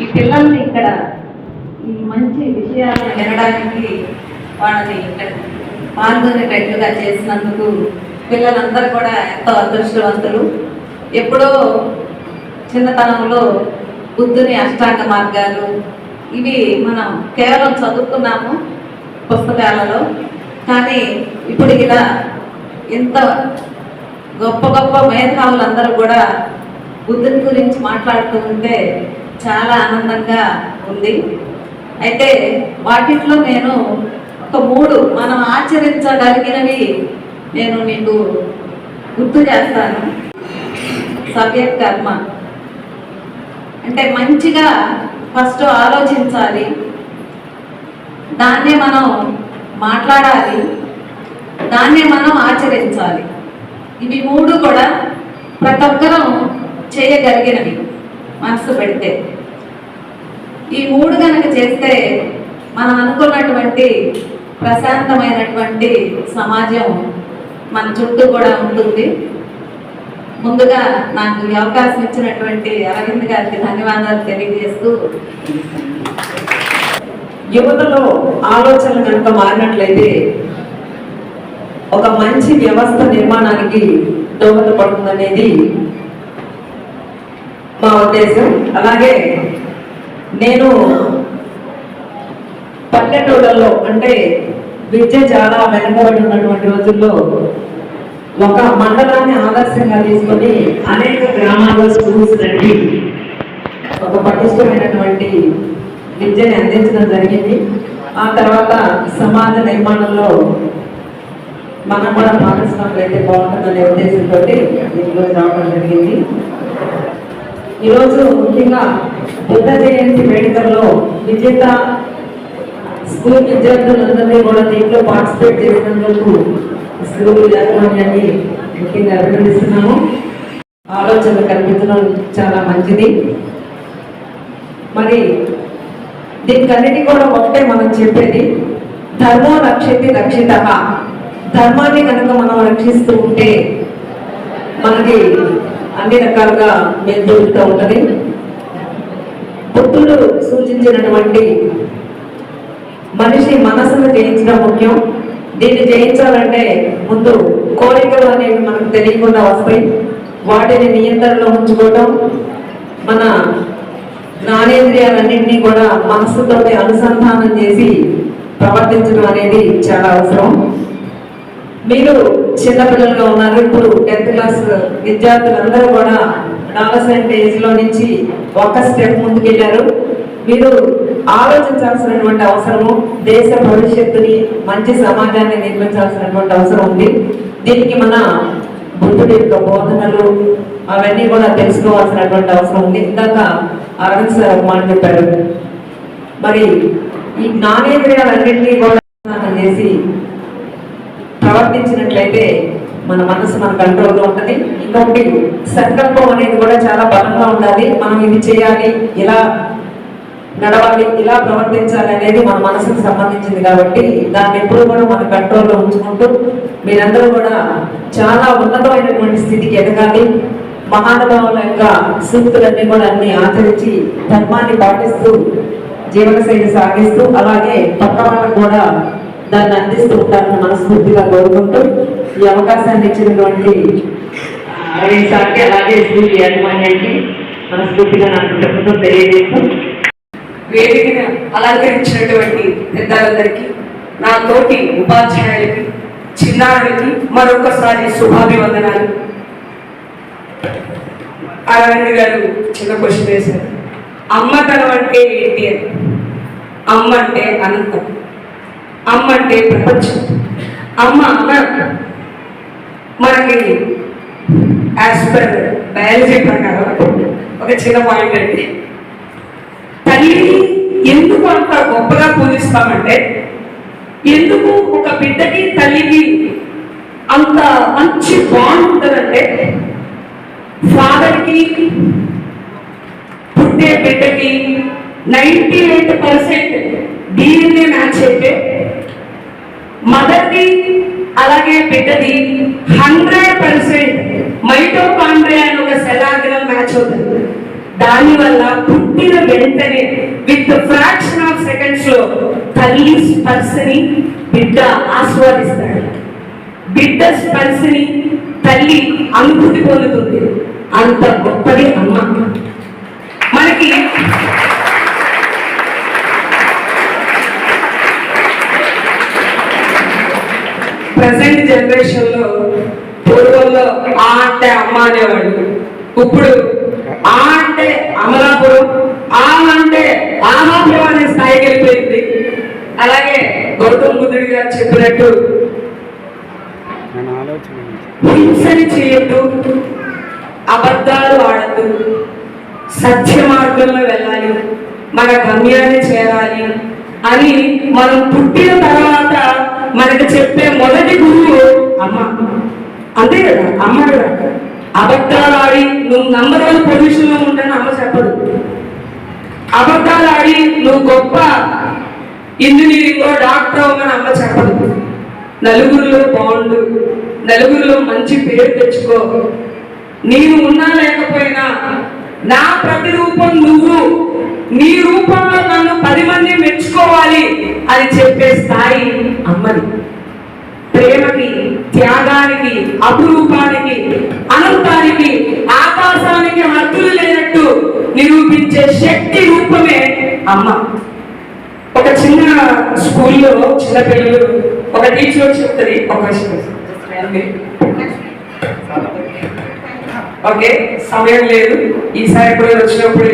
ఈ పిల్లల్ని ఇక్కడ ఈ మంచి విషయాలను వినడానికి వాళ్ళని ఇక్కడ పాల్గొనేటట్లుగా చేసినందుకు పిల్లలందరూ కూడా ఎంతో అదృష్టవంతులు. ఎప్పుడో చిన్నతనంలో బుద్ధుని అష్టాంగ మార్గాలు ఇవి మనం కేవలం చదువుకున్నాము పుస్తకాలలో కానీ ఇప్పుడు ఇలా ఇంత గొప్ప గొప్ప మేధావులందరూ కూడా బుద్ధుని గురించి మాట్లాడుతూ ఉంటే చాలా ఆనందంగా ఉంది. అయితే వాటిట్లో నేను ఒక మూడు మనం ఆచరించగలిగినవి నేను మీకు గుర్తు చేస్తాను. సవ్య కర్మ. అంటే మంచిగా ఫస్ట్ ఆలోచించాలి. దాన్నే మనం మాట్లాడాలి. దాన్నే మనం ఆచరించాలి. ఇవి మూడు కూడా ప్రతి ఒక్కరం చేయగలిగినవి. మనసు పెడితే. ఈ మూడు కనుక చేస్తే మనం అనుకున్నటువంటి ప్రశాంతమైనటువంటి సమాజం మన చుట్టూ కూడా ఉంటుంది. ముందుగా నాకు ఈ అవకాశం ఇచ్చినటువంటి అరవింద్ గారికి ధన్యవాదాలు తెలియజేస్తూ యువతలో ఆలోచనలు కనుక మారినట్లయితే ఒక మంచి వ్యవస్థ నిర్మాణానికి దోహదపడుతుందనేది మా ఉద్దేశం. అలాగే నేను పల్లెటూళ్ళల్లో అంటే విద్య చాలా వెనకబడి ఉన్నటువంటి రోజుల్లో ఒక మండలాన్ని ఆదర్శంగా తీసుకొని అనేక గ్రామాల్లో స్కూల్స్ నడిపి ఒక పటిష్టమైనటువంటి విద్యని అందించడం జరిగింది. ఆ తర్వాత సమాజ నిర్మాణంలో మనం కూడా భాగస్వాములు అయితే బాగుంటుందనే ఉద్దేశంతో ఈరోజు రావడం జరిగింది. ఈరోజు ముఖ్యంగా బుద్ధ జయంతి వేడుకల్లో విజేత స్కూల్ విద్యార్థులందరినీ కూడా దీంట్లో పార్టిసిపేట్ చేసినందుకు స్కూల్ యాజమాన్యాన్ని ముఖ్యంగా అభినందిస్తున్నాము. ఆలోచనలు కల్పించడం చాలా మంచిది. మరి దీనికన్నిటి కూడా ఒకటే మనం చెప్పేది ధర్మో రక్షితి రక్షిత. ధర్మాన్ని కనుక మనం రక్షిస్తూ ఉంటే మనకి అన్ని రకాలుగా మేము జరుగుతూ ఉంటుంది. బుద్ధుడు సూచించినటువంటి మనిషి మనసును జయించడం ముఖ్యం. దీన్ని జయించాలంటే ముందు కోరికలు అనేవి మనకు తెలియకుండా వస్తాయి. వాటిని నియంత్రణలో ఉంచుకోవడం మన జ్ఞానేంద్రియాలన్నింటినీ కూడా మనస్సుతో అనుసంధానం చేసి ప్రవర్తించడం అనేది చాలా అవసరం. మీరు చిన్నపిల్లలుగా ఉన్నారు. ఇప్పుడు టెన్త్ క్లాస్ విద్యార్థులందరూ కూడా అడాలసెంట్ ఏజ్లో నుంచి ఒక స్టెప్ ముందుకెళ్ళారు మీరు ఆలోచించాల్సినటువంటి అవసరము దేశ భవిష్యత్తుని మంచి సమాజాన్ని నిర్మించాల్సినటువంటి అవసరం ఉంది. దీనికి మన బుద్ధుడి యొక్క బోధనలు అవన్నీ కూడా తెలుసుకోవాల్సినటువంటి అవసరం ఉంది. ఇందాక అరవింద్ సార్ ఒక మాట చెప్పారు. మరి ఈ జ్ఞానేంద్రియాలన్నింటినీ కూడా చేసి ప్రవర్తించినట్లయితే మన మనసు మన కంట్రోల్లో ఉంటుంది. ఇంకొకటి సంకల్పం అనేది కూడా చాలా బలంగా ఉండాలి. మనం ఇది చేయాలి ఇలా నడవాలి ఇలా ప్రవర్తించాలి అనేది మన మనసుకు సంబంధించింది కాబట్టి దాన్ని ఎప్పుడు కూడా మన కంట్రోల్లో ఉంచుకుంటూ మీరందరూ కూడా చాలా ఉన్నతమైనటువంటి స్థితికి ఎదగాలి. మహానుభావుల యొక్క సూక్తులన్నీ కూడా అన్ని ఆచరించి ధర్మాన్ని పాటిస్తూ జీవనశైలి సాగిస్తూ అలాగే పక్క వాళ్ళకు కూడా దాన్ని అందిస్తూ ఉంటారని మనస్ఫూర్తిగా కోరుకుంటూ ఈ అవకాశాన్ని ఇచ్చినటువంటి అరవింద్ సార్కి అలాగే స్కూల్ యాజమాన్యానికి మనస్ఫూర్తిగా నాకు చెప్పుతూ తెలియజేస్తూ. వేదికను అలంకరించినటువంటి పెద్దలందరికీ నా తోటి ఉపాధ్యాయులకి చిన్నారులకి మరొకసారి శుభాభివందనాలు. అరవింద్ గారు చిన్న క్వశ్చన్ వేశారు. అమ్మతనం అంటే ఏంటి అని. అమ్మ అంటే అనంతం. అమ్మ అంటే ప్రపంచం. అమ్మ అమ్మ మనకి యాజ్ పర్ బయాలజీ ప్రకారం ఒక చిన్న పాయింట్ అండి. తల్లిని ఎందుకు అంత గొప్పగా పూజిస్తామంటే ఎందుకు ఒక బిడ్డకి తల్లికి అంత మంచి బాండ్ ఉంటుందంటే ఫాదర్కి పుట్టే బిడ్డకి ninety eight percent DNA match అయితే మదర్ది అలాగే బిడ్డది హండ్రెడ్ పర్సెంట్ మైటోకాండ్రియా అని ఒక శలాగ్రం మ్యాచ్ అవుతుంది దానివల్ల పుట్టిన వెంటనే విత్ ఫ్రాక్షన్ ఆఫ్ సెకండ్స్లో తల్లి స్పర్శని బిడ్డ ఆస్వాదిస్తాడు. బిడ్డ స్పర్శని తల్లి అనుభూతి పొందుతుంది. అంత గొప్పది అమ్మ మనకి ప్రజెంట్ జనరేషన్లో పూర్వంలో ఆ అంటే అమ్మ అనేవాడు ఇప్పుడు ఆ అంటే అమలాపురం ఆ అంటే ఆమాపురం అనే స్థాయికి వెళ్ళిపోయింది. అలాగే గౌతమ్ బుద్ధుడి గారు చెప్పినట్టు హింసని చేయొద్దు అబద్ధాలు ఆడద్దు సత్య మార్గంలో వెళ్ళాలి మన గమ్యాన్ని చేరాలి అని మనం పుట్టిన తర్వాత మనకు చెప్పే మొదటి గురువు అమ్మ. అంతే కదా? అమ్మ కదా అబద్ధాలు ఆడి నువ్వు నంబర్ వన్ పొజిషన్లో ఉంటాను అమ్మ చెప్పదు. అబద్ధాలు ఆడి నువ్వు గొప్ప ఇంజనీరింగ్ డాక్టర్ అవ్వమని అమ్మ చెప్పదు. నలుగురిలో బాగుండు నలుగురిలో మంచి పేరు తెచ్చుకో. నేను ఉన్నా లేకపోయినా నా ప్రతిరూపం నువ్వు. నీ రూపంలో నన్ను పది మంది మెచ్చుకోవాలి అని చెప్పే స్థాయి అమ్మది ప్రేమకి త్యాగానికి అపురూపానికి అనంతానికి ఆకాశానికి హద్దులు లేనట్టు నిరూపించే శక్తి రూపమే అమ్మ. ఒక చిన్న స్కూల్లో చిన్న పిల్లలు ఒక టీచర్ చెప్తుంది ఒక ఓకే సమయం లేదు. ఈసారి ఎప్పుడైనా వచ్చినప్పుడు